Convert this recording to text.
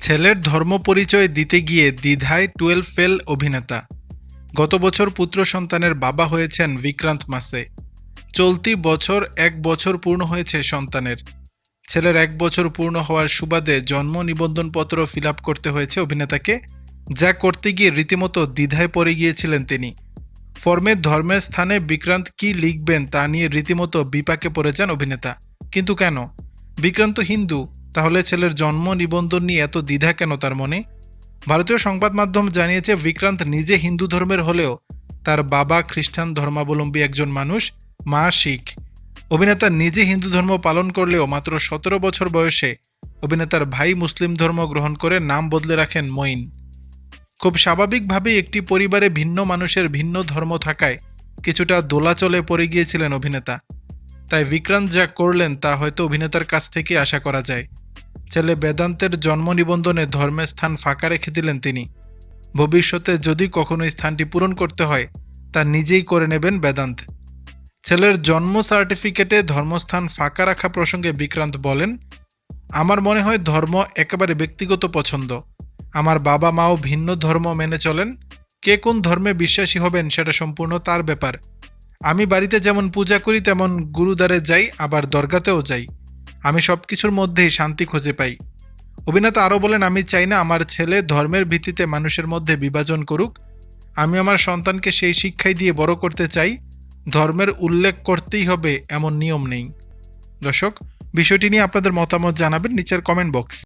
ছেলের ধর্ম পরিচয় দিতে গিয়ে দ্বিধায় টুয়েলভ ফেল অভিনেতা। গত বছর পুত্র সন্তানের বাবা হয়েছেন বিক্রান্ত মাসে। চলতি বছর এক বছর পূর্ণ হয়েছে সন্তানের। ছেলের এক বছর পূর্ণ হওয়ার সুবাদে জন্ম নিবন্ধনপত্র ফিল আপ করতে হয়েছে অভিনেতাকে, যা করতে গিয়ে রীতিমতো দ্বিধায় পড়ে গিয়েছিলেন তিনি। ফর্মে ধর্মের স্থানে বিক্রান্ত কি লিখবেন তা নিয়ে রীতিমতো বিপাকে পড়ে যান অভিনেতা। কিন্তু কেন? বিক্রান্ত হিন্দু তাহলে ছেলের জন্ম নিবন্ধন নিয়ে এত দ্বিধা কেন তার মনে? ভারতীয় সংবাদ মাধ্যম জানিয়েছে, বিক্রান্ত নিজে হিন্দু ধর্মের হলেও তার বাবা খ্রিস্টান ধর্মাবলম্বী একজন মানুষ, মা শিখ। অভিনেতা নিজে হিন্দু ধর্ম পালন করলেও মাত্র সতেরো বছর বয়সে অভিনেতার ভাই মুসলিম ধর্ম গ্রহণ করে নাম বদলে রাখেন মঈন। খুব স্বাভাবিকভাবেই একটি পরিবারে ভিন্ন মানুষের ভিন্ন ধর্ম থাকায় কিছুটা দোলাচলে পড়ে গিয়েছিলেন অভিনেতা। তাই বিক্রান্ত যা করলেন তা হয়তো অভিনেতার কাছ থেকে আশা করা যায়। ছেলে বেদান্তের জন্ম নিবন্ধনে ধর্মের স্থান ফাঁকা রেখে দিলেন তিনি। ভবিষ্যতে যদি কখনো স্থানটি পূরণ করতে হয়, তা নিজেই করে নেবেন বেদান্ত। ছেলের জন্ম সার্টিফিকেটে ধর্মস্থান ফাঁকা রাখা প্রসঙ্গে বিক্রান্ত বলেন, আমার মনে হয় ধর্ম একেবারে ব্যক্তিগত পছন্দ। আমার বাবা মাও ভিন্ন ধর্ম মেনে চলেন। কে কোন ধর্মে বিশ্বাসী হবেন সেটা সম্পূর্ণ তার ব্যাপার। আমি বাড়িতে যেমন পূজা করি, তেমন গুরুদ্বারে যাই, আবার দরগাতেও যাই। আমি সব কিছুর মধ্যেই শান্তি খুঁজে পাই। অভিনেতা আরও বলেন, আমি চাই না আমার ছেলে ধর্মের ভিত্তিতে মানুষের মধ্যে বিভাজন করুক। আমি আমার সন্তানকে সেই শিক্ষাই দিয়ে বড় করতে চাই। ধর্মের উল্লেখ করতেই হবে এমন নিয়ম নেই। দর্শক, বিষয়টি নিয়ে আপনাদের মতামত জানাবেন নিচের কমেন্ট বক্স